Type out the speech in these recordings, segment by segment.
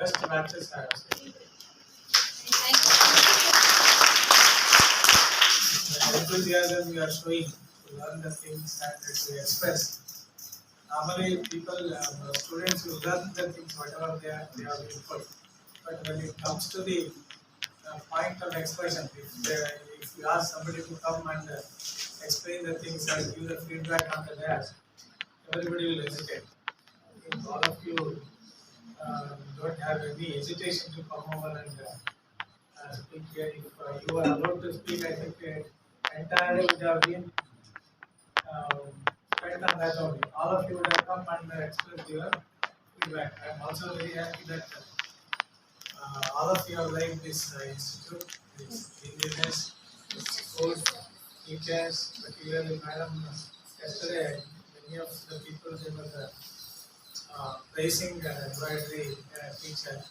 best matches have The enthusiasm you are showing to learn the things and to express. Normally, people, uh, students will learn the things, whatever they are, they are input. But when it comes to the uh, point of expression, if, they, if you ask somebody to come and uh, explain the things and give the feedback on the dash, everybody will hesitate. All of you uh, don't have any hesitation to come over and uh, uh, speak here. If uh, you are allowed to speak, I think uh, entirely would have been um, spent on that only. All of you would have come and uh, expressed your feedback. I am also very happy that all of you have liked this institute, this cleanliness, this food, teachers, particularly Madam yesterday, many of the people they were uh, uh, uh, embroidery uh, teacher.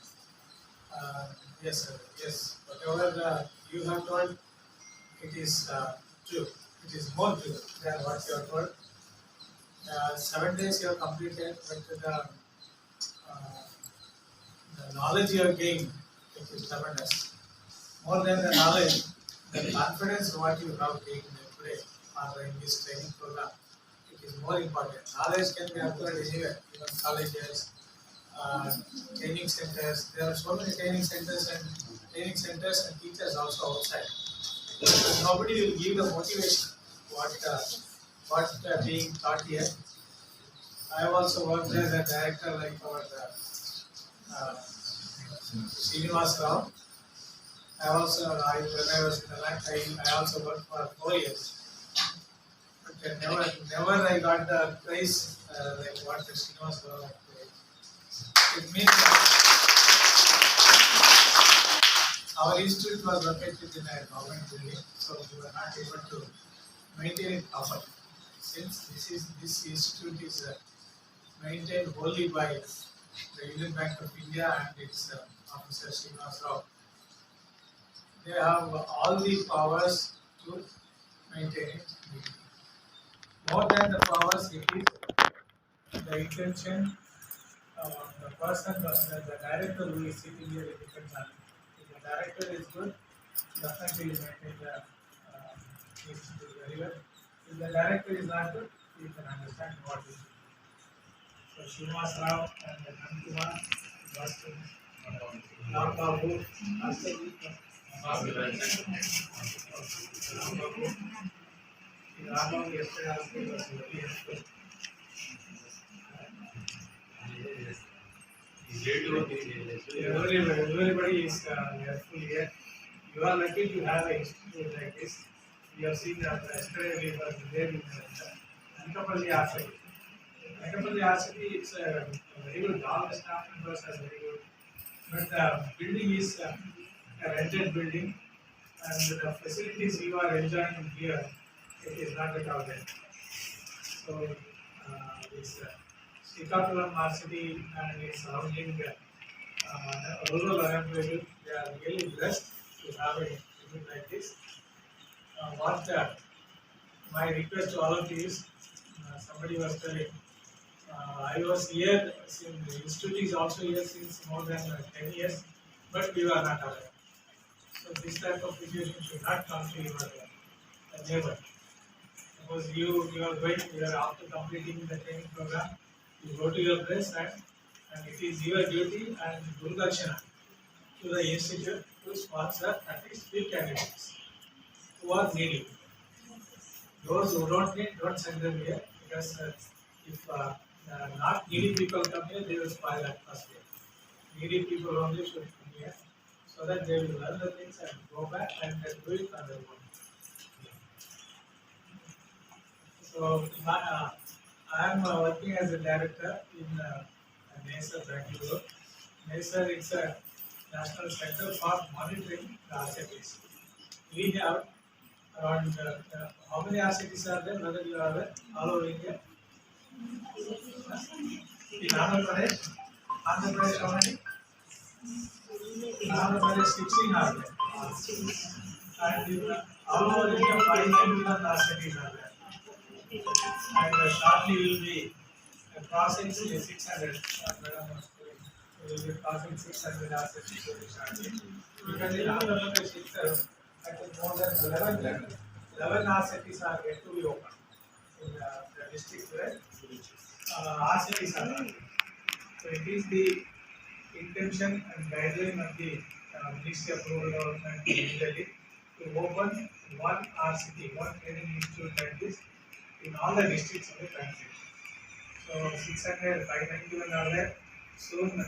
Uh, yes, sir, yes, whatever the, you have told, it is uh, true. It is more true than what you have told. Uh, seven days you have completed, but the, uh, the knowledge you have gained, it is tremendous. More than the knowledge, the confidence what you have gained today or in this training program, is more important. Knowledge can be acquired anywhere, even colleges, uh, training centers. There are so many training centers and training centers and teachers also outside. Nobody will give the motivation what uh, what uh, being taught here. I have also worked as a director like our uh, uh, Srinivas Rao. I also, I, when I was in the line, I, I also worked for four years. Never, never I got the prize uh, like what the Srinivas had. It means our institute was located in a government building, so we were not able to maintain it properly. Since this is, this institute is uh, maintained wholly by the Union Bank of India and its uh, officer Srinivas Rao. They have all the powers to maintain it. More than the powers, it is the intention of the person, the, the director who is sitting here, it depends. If the director is good, definitely will maintain the uh, institute very well. If the director is not good, you can understand what is. So Srinivas Rao and Nankumar, Boston, Ram Babu, Ram Babu. Is uh. You are lucky to have an institute like this. We have seen that yesterday we were there in uh, Anakapalli RCD. Anakapalli RCD, it's a very good, all the staff members are very good. But the building is uh, a rented building and the facilities you are enjoying here, it is not at all there. So, uh, this uh, Srikakulam and its surrounding uh, rural unemployment, they are really blessed to have a unit like this. Uh, what uh, my request to all of you is, uh, somebody was telling, uh, I was here, since the institute is also here since more than uh, ten years, but we were not aware. So this type of situation should not come to your uh, neighbor. Suppose you, you are going, you are after completing the training program, you go to your place and, and it is your duty and Gurudakshana to the institute to sponsor at least three candidates who are needy. Those who don't need, don't send them here because uh, if uh, uh, not needy people come here, they will spoil atmosphere. Needy people only should come here so that they will learn the things and go back and do it on their own. So my, uh, I am uh, working as a director in uh, NASER Bangalore. NASER is a national center for monitoring the RCTs. We have around uh, uh, how many RCTs are there? Whether you are aware, all over India. In Andhra Pradesh, Andhra Pradesh how many? In Andhra Pradesh 16 are there. And in uh, all over India 591 RCTs are there. And uh, shortly will be uh, crossing 600. Uh, Madam was telling. So will be RCTs to be started. Because in Andhra Pradesh itself, I think more than eleven, eleven RCTs are yet to be opened in the, the district where uh, RCTs are running. So it is the intention and guideline of the uh, Ministry of Rural Development to open one RCT, one training institute like this in all the districts of the country. So six hundred, five ninety-one are there, soon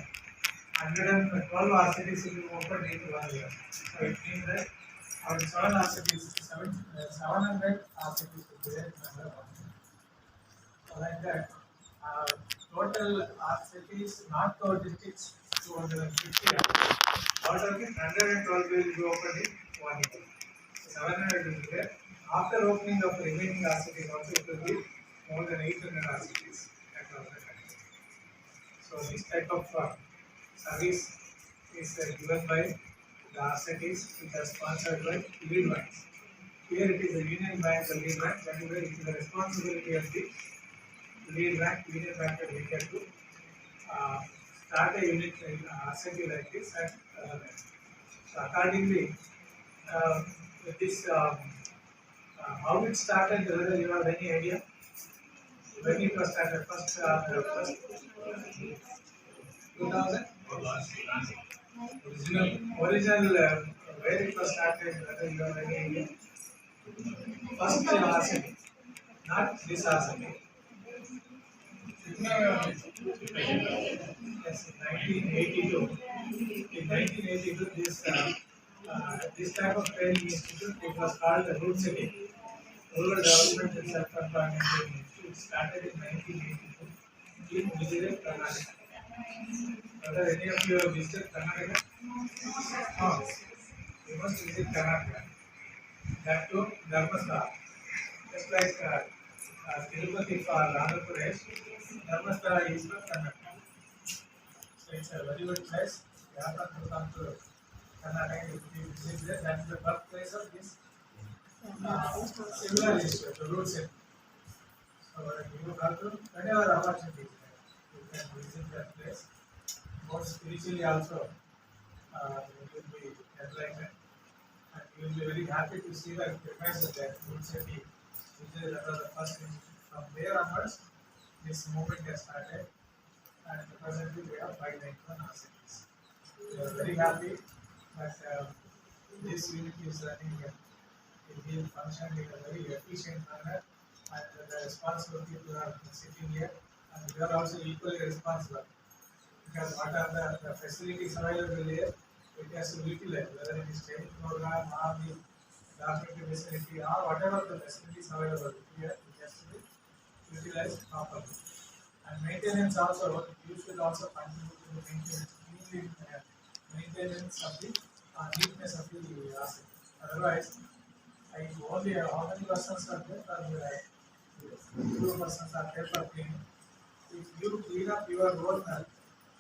hundred and twelve RCTs will be opened in one year. So it means that our seven RCTs, seven, uh, seven hundred RCTs will be there in another one. So like that, uh, total RCTs, not our districts, two hundred and fifty. Out of it, hundred and twelve will be opened in one year. So Seven hundred will be there. After opening of remaining RCTs also it will be more than eight hundred RCTs across the country. So this type of uh, service is uh, given by the RCTs, which are sponsored by lead banks. Here it is the union bank, the lead bank, that is where it is the responsibility of the lead bank, union bank we can do uh, start a unit in uh, RCT like this and uh, accordingly, uh, this um, how it started, whether you have any idea? When it was started, first, uh, first, two thousand? Original, original, uh, where it was started, whether you have any idea? First uh, RCT, not this RCT. Yes, nineteen eighty-two. In nineteen eighty-two, this, uh, uh, this type of training institute, it was called the Root City. Rural Development and Self-Employment Training Institute, started in nineteen eighty-two in Vijay, Karnataka. Whether any of you have visited Karnataka? No, you must visit Karnataka. That too, Dharmasthala. Just like, uh, uh, Tirupati for Andhra Pradesh, Dharmasthala is for Karnataka. So it's a very good place. Come to That is the birthplace of this similar that place. More spiritually also, uh, you will be enlightened. And you will be very happy to see the premise of that root city, which is the first institute. From there onwards, this movement has started. And presently we have five ninety-one RCTs. We are very happy that uh, this unit is running uh, it will function in a very efficient manner and the responsible people are sitting here and we are also equally responsible. Because what are the, the facilities available here, it has to be utilized, whether it is training program or the dormitory facility or whatever the facilities available here, it has to be utilized properly. And maintenance also, you should also contribute to the maintenance, mainly, uh, maintenance of the uh, the asset. Otherwise, I only uh, how many persons are there for uh, two persons are there for cleaning. If you clean up your own uh,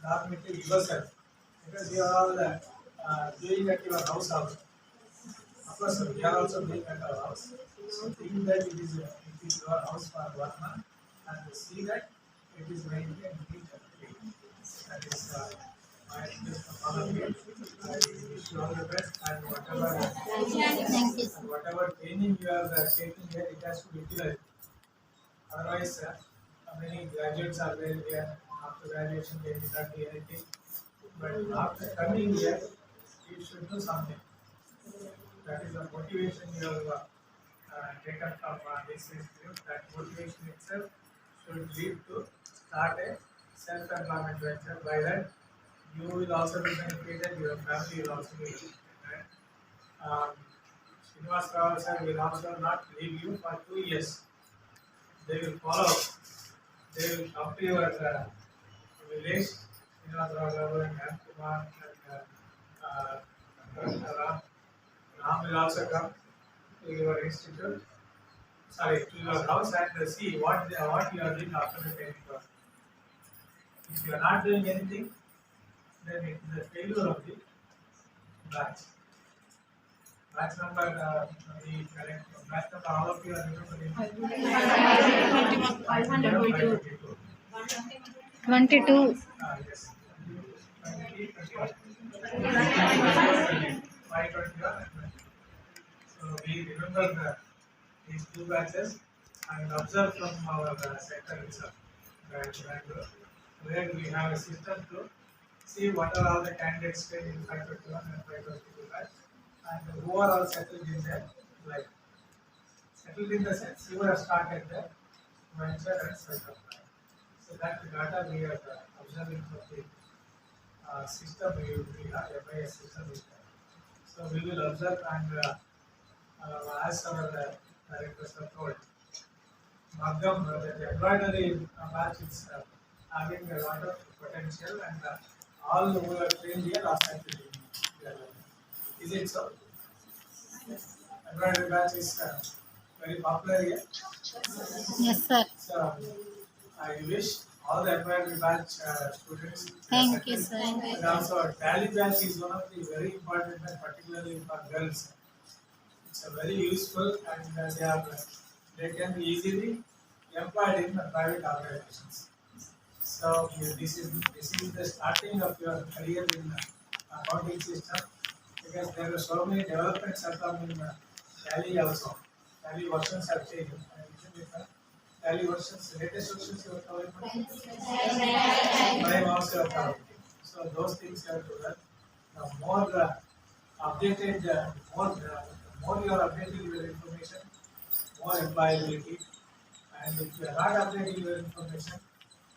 dormitory yourself, because you are all uh, uh, doing at your house also. Of course, sir, we are also doing at our house. So think that it is, uh, it is your house for one month and see that it is maintained neat and clean. That is uh, Thank you. Whatever training you are uh, taking here, it has to be utilized. Otherwise, uh, many graduates are there here, after graduation, they will not do anything. But after coming here, you should do something. That is the motivation you have uh, taken from uh, this institute, that motivation itself should lead to start a self-employment venture. By that, you will also be benefited, your family will also be benefited. Um, Srinivas Rao sir will also not leave you for two years. They will follow. They will come to your uh, village. Srinivas Rao Garu and Ram Kumar and uh, uh, Ram. Will also come to your institute. Sorry, to your house and see what they, what you are doing after the training process. If you are not doing anything, then it is a failure of the batch. Batch number, uh, the correct, batch number, all of you are remembering. Five hundred twenty-two. Twenty-two. Ah, yes. Five twenty-one. So we remember the, these two batches and observe from our uh, center itself, that, Bangalore, where we have a system to see what are all the candidates in five twenty-one and five twenty-two and who are all settled in there, like, settled in the sense, you have started there, venture and settled. So that data we are uh, observing from the uh, system, we we have FIS system is there. So we will observe and uh, uh, as our uh, directors have told, Magam, uh, the embroidery uh, batch is uh, having a lot of potential and uh, all who are trained here are in. Is it so? Embroidery batch is uh, very popular here. Yes, sir. So I wish all the embroidery batch uh, students. Thank you, sir. And also tally batch is one of the very important and particularly for girls. It's a very useful and uh, they are, they can be easily employed in the private organizations. So this is, this is the starting of your career in the accounting system because there are so many developments have come in uh, tally also. Tally versions have changed. Uh, Tally versions, latest versions you are covering. Prime also have. So those things have to learn. The more uh, updated, uh, more, uh, more you are updating your information, more employability. And if you are not updating your information,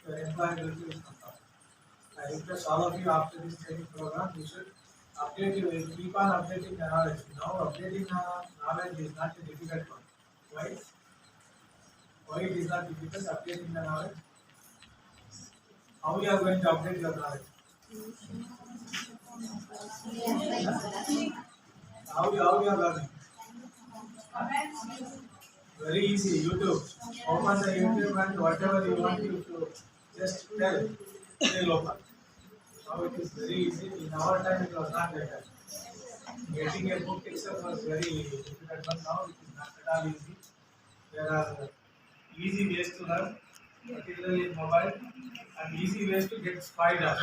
your employability will come down. I request all of you after this training program, you should update your, keep on updating the knowledge. Now updating knowledge is not a difficult one. Why? Why it is not difficult updating the knowledge? How you are going to update your knowledge? How you, how you are learning? Very easy, YouTube. Open the YouTube and whatever you want to just tell, will open. Now it is very easy. In our time it was not like that. Getting a book itself was very difficult, but now it is not at all easy. There are easy ways to learn, particularly in mobile, and easy ways to get spied up.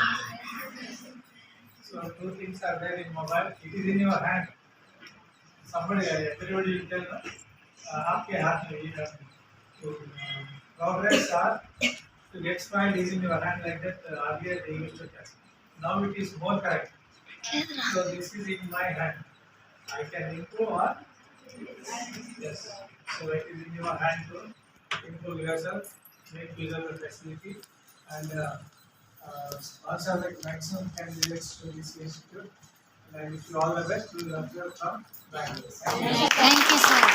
So two things are there in mobile. It is in your hand. Somebody, everybody will tell, uh, आपके हाथ में ये है. Uh, progress or to get spied is in your hand like that. Uh, earlier they used to tell. Now it is more correct. So this is in my hand. I can improve or yes. So it is in your hand to improve yourself, make use of the facility, and uh, uh, sponsor the maximum candidates to this institute. And I wish you all the best. We will observe from Bangalore. Thank you. Thank you, sir.